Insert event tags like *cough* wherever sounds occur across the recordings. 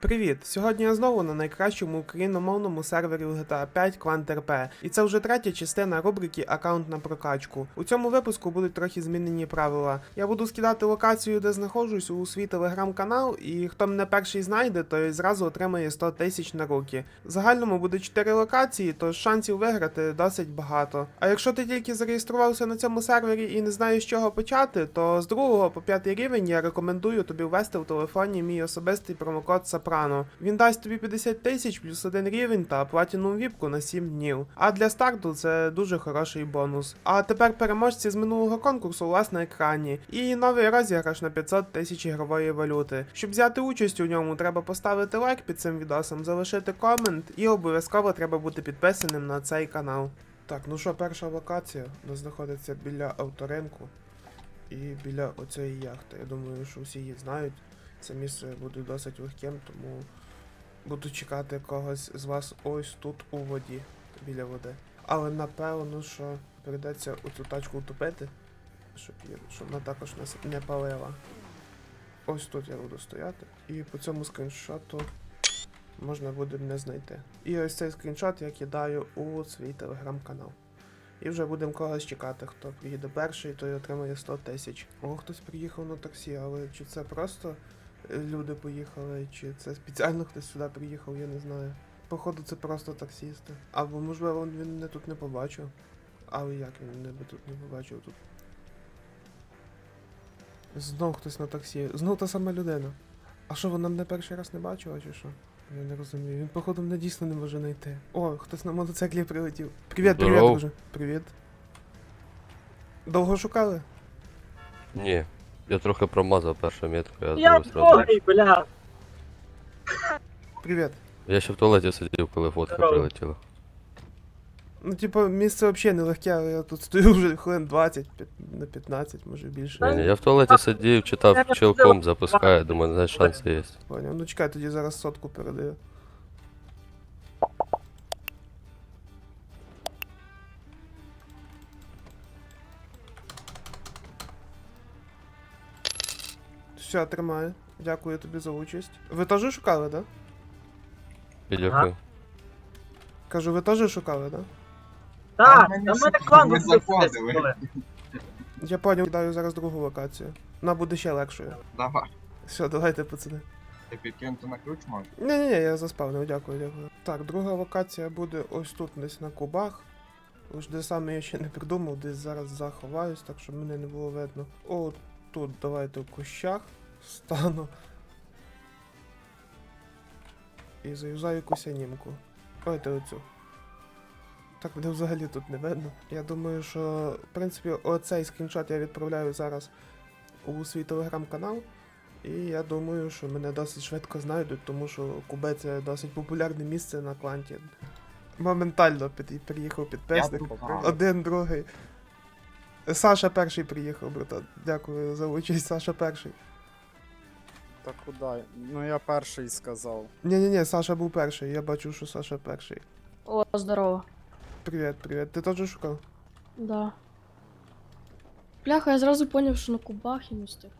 Привіт! Сьогодні я знову на найкращому україномовному сервері GTA 5 QuantRP. І це вже третя частина рубрики Аккаунт на прокачку. У цьому випуску будуть трохи змінені правила. Я буду скидати локацію, де знаходжусь, у свій телеграм-канал, і хто мене перший знайде, той зразу отримає 100 тисяч на руки. В загальному буде 4 локації, тож шансів виграти досить багато. А якщо ти тільки зареєструвався на цьому сервері і не знаєш з чого почати, то з 2 по 5 рівень я рекомендую тобі ввести в телефоні мій особистий промокод Сопрано. Він дасть тобі 50 тисяч плюс один рівень та платіну віпку на 7 днів. А для старту це дуже хороший бонус. А тепер переможці з минулого конкурсу у вас на екрані. І новий розіграш на 500 тисяч ігрової валюти. Щоб взяти участь у ньому, треба поставити лайк під цим відосом, залишити комент і обов'язково треба бути підписаним на цей канал. Так, ну що, перша локація нас знаходиться біля авторинку і біля оцієї яхти. Я думаю, що всі її знають. Це місце буде досить легким, тому буду чекати когось з вас ось тут у воді, біля води. Але напевно, що прийдеться оцю тачку утопити, щоб, я- щоб вона також нас не палила. Ось тут я буду стояти, і по цьому скріншоту можна буде мене знайти. І ось цей скріншот я кидаю у свій телеграм-канал. І вже будемо когось чекати, хто приїде перший, той отримає 100 тисяч. О, хтось приїхав на таксі, але чи це просто люди поїхали, чи це спеціально хтось сюди приїхав, я не знаю. Походу, це просто таксісти. Або можливо він мене тут не побачив. Але як він мене би тут не побачив тут? Знов хтось на таксі. Знов та сама людина. А що, вона мене перший раз не бачила, чи що? Я не розумію. Він, походу, мене дійсно не може знайти. О, хтось на мотоциклі прилетів. Привіт, привіт, друже. Привіт. Довго шукали? Ні, я трохи промазав першу метку, я, Я знову сразу. бля. Привіт. Я ще в туалеті сидів, коли фотка Здорово. прилетіла. Ну, типу, місце взагалі нелегке, але я тут стою вже хвилин 20, п'ят- на 15, може більше. Ні, ні, я в туалеті сидів, читав чилком, запускаю, думаю, знаєш, шанси є. Поняв. Ну чекай, тоді зараз сотку передаю. Все, тримаю. Дякую тобі за участь. Ви теж шукали? Да? Дякую. Кажу, ви теж шукали. Да? Так, не ми так клан заходили. Я поняв, кидаю зараз другу локацію. Вона буде ще легшою. Давай. Все, давайте, пацани. Ти підкинути на ключ можеш? Ні, ні, ні, я заспавнив, дякую, дякую. Так, друга локація буде ось тут, десь на кубах. Уж де саме я ще не придумав, десь зараз заховаюсь, так щоб мене не було видно. О, тут давайте в кущах стану. І заюзаю якусь анімку. Давайте оцю. Так мене взагалі тут не видно. Я думаю, що в принципі оцей скріншот я відправляю зараз у свій телеграм-канал. І я думаю, що мене досить швидко знайдуть, тому що Кубе це досить популярне місце на Кланті. Моментально під, приїхав підписник. Один, другий. Саша перший приїхав, братан. Дякую за участь, Саша перший. Та куди? Ну я перший сказав. Ні-ні-ні, Саша був перший, я бачу, що Саша перший. О, здорово. Привіт, привіт. Ти теж шукав? Да. Бляха, я зразу поняв, що на кубах і не встиг.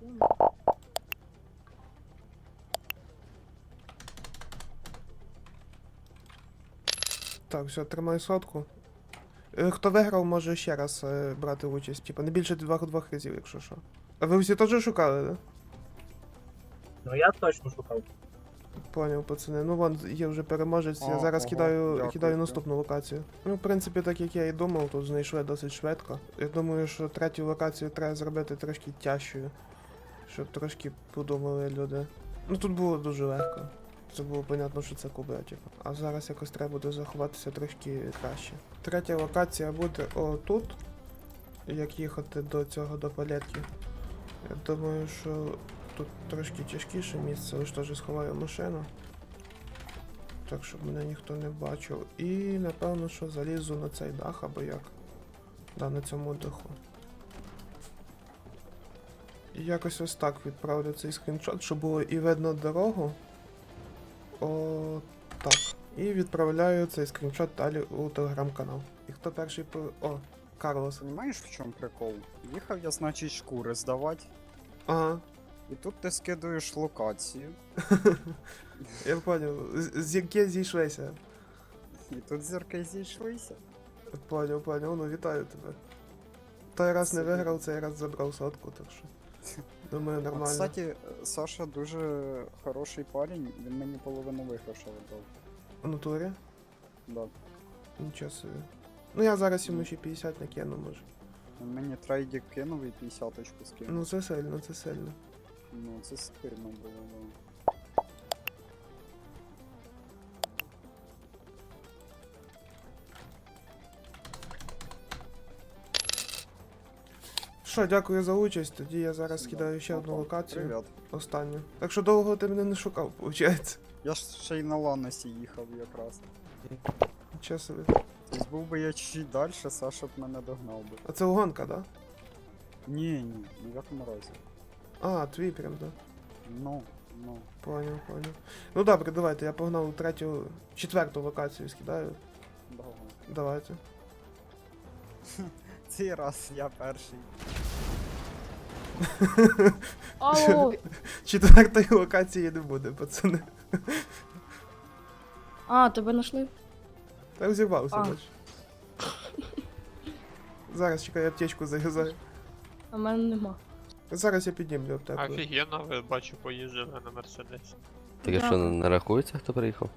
Так, все, тримай сотку. Е, Хто виграв, може ще раз е, брати участь. Типа не більше двох двох разів, якщо що. А ви всі теж шукали. Да? Ну я точно шукав. Поняв, пацани. Ну вон є вже переможець. я зараз ого, кидаю, дякую, кидаю дякую. наступну локацію. Ну, в принципі, так як я і думав, тут знайшли досить швидко. Я думаю, що третю локацію треба зробити трошки тяжчою. Щоб трошки подумали люди. Ну тут було дуже легко. Це було понятно, що це кубе, типу. А зараз якось треба буде заховатися трошки краще. Третя локація буде отут. Як їхати до цього до палетки. Я думаю, що тут трошки тяжкіше місце, лише теж сховаю машину. Так, щоб мене ніхто не бачив. І напевно, що залізу на цей дах або як. Да, на цьому даху. І якось ось так відправлю цей скріншот, щоб було і видно дорогу. О, так. І відправляю цей скріншот далі у телеграм-канал. І хто перший по. О, Карлос. Понимаєш в чому прикол? Їхав я, значить, шкури здавати. Ага. І тут ти скидуєш локацію, *laughs* Я поняв. Зірки зійшлися. і тут зірки зійшлися. Поняв, поняв, ну вітаю тебе. Той раз не виграв, цей раз забрав сотку, так що. Думаю, нормально. нормально. Кстати, Саша дуже хороший парень, він мені половину виграша віддав. У натурі? Да. Нічого собі. Ну я зараз йому ще 50 накину, може. Мені трейдік кинув і 50-очку скинув. Ну це сильно, це сильно. Ну, це стильно було, да. Що, дякую за участь. Тоді я зараз скидаю ще одну локацію. Привіт. Останню. Так що довго ти мене не шукав, виходить. Я ж ще й на Ланосі їхав якраз. Нічого собі. Тобто був би я чуть далі, Саша б мене догнав би. А це гонка, да? Ні, ні, ні в якому разі. А, твій прям, да. Ну, ну. Поняв, поняв. Ну добре, давайте, я погнав третю, четверту локацію скидаю. Давай. Давайте. *laughs* Цей раз я перший. Алло! *laughs* Четвертої локації не буде, пацани. А, тебе знайшли? Та розірвався, А. бач. Зараз чекай, я аптечку зав'язаю. А мене нема. Зараз я піднімлю аптеку. Офігенно, ви бачу, поїздили на Мерседесі. Так а що не рахується, хто приїхав?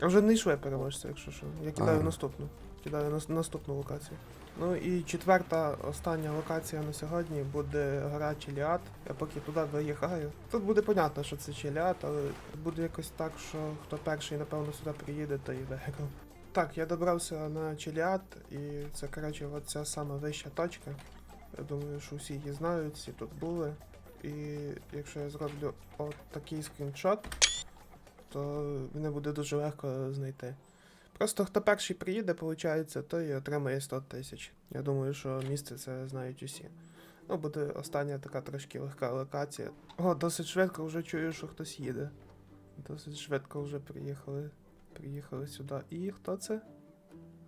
А вже не йшли переможця, якщо що. Я кидаю Ага. наступну. Кидаю нас- наступну локацію. Ну і четверта, остання локація на сьогодні буде гора Чиліат. Я поки туди виїхаю. Тут буде понятно, що це Чиліат, але буде якось так, що хто перший, напевно, сюди приїде, то і виграв. Так, я добрався на Чиліат, і це, коротше, оця сама вища точка. Я думаю, що всі її знають, всі тут були. І якщо я зроблю от такий скріншот, то мене буде дуже легко знайти. Просто хто перший приїде, виходить, той і отримає 100 тисяч. Я думаю, що місце це знають усі. Ну, буде остання така трошки легка локація. О, досить швидко вже чую, що хтось їде. Досить швидко вже приїхали. Приїхали сюди. І хто це?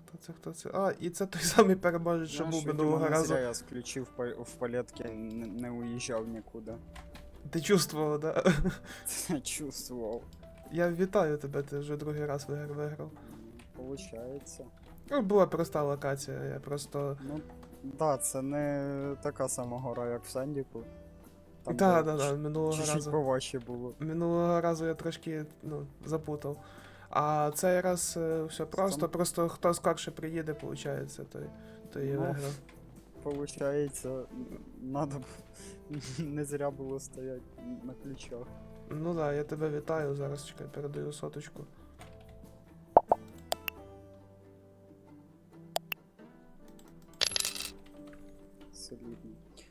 Хто це, хто це? А, і це той самий переможець, що був минулого разу. я включив в палетки, не, не уїжджав нікуди. Ти чувствував, да? *laughs* Чувствував. Я вітаю тебе, ти вже другий раз виграв. Получається. Ну, була проста локація, я просто. Ну, да, це не така сама гора, як в Сендіку. Там Так, так, так, минулого разу. поважче було. Минулого разу я трошки ну, запутав. А цей раз е, все просто, Там- просто хто скорше приїде, виходить, той, той і Ну, виграв. Получається, надо б *laughs* не зря було стояти на ключах. Ну да, я тебе вітаю, зараз чекай, передаю соточку.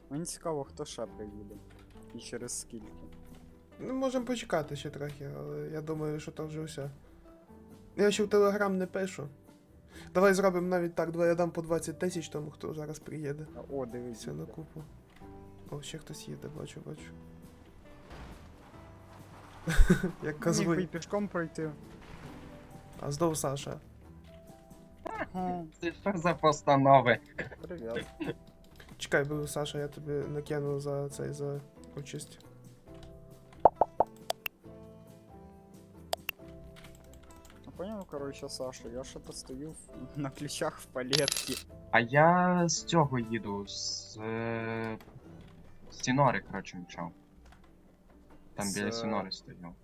Мені цікаво, хто ще приїде. І через скільки. Ну, можемо почекати ще трохи, але я думаю, що то вже все. Я ще в Телеграм не пишу. Давай зробимо навіть так, давай я дам по 20 тисяч тому, хто зараз приїде. О, дивіться. Все на купу. О, ще хтось їде, бачу, бачу. *laughs* Як Міг би й козли. пішком пройти. А знов Саша. Це що за постанови? Привіт. Чекай, бо Саша, я тобі накину за цей за участь. Ну поняв, коротше, Саша, я ще то стою в- *laughs* на ключах в палетці. А я з цього їду, з. Е... з Сінори, коротше, мчав. Там З, біля е, Сінори стояв.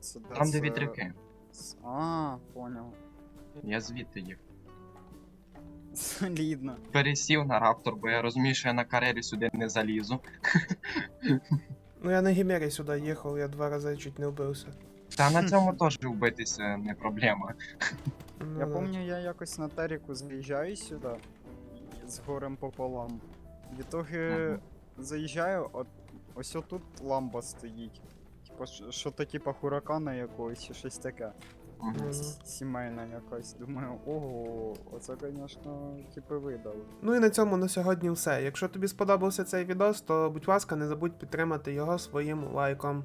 Це Там, це- де вітряки. С- А, поняв. Я звідти їх. Солідно. Пересів на раптор, бо я розумію, що я на карелі сюди не залізу. Ну я на Гімері сюди їхав, я два рази чуть не вбився. Та на цьому теж вбитися не проблема. Ну, Я да. пам'ятаю, я якось на Терику заїжджаю сюди з горем пополам. В ітоги Мгм. заїжджаю, от ось отут ламба стоїть. Типа, що- що то типа хуракана якогось чи щось таке. Сімейна якась. Думаю, ого, оце, звісно, типи видали. Ну і на цьому на сьогодні все. Якщо тобі сподобався цей відос, то будь ласка, не забудь підтримати його своїм лайком.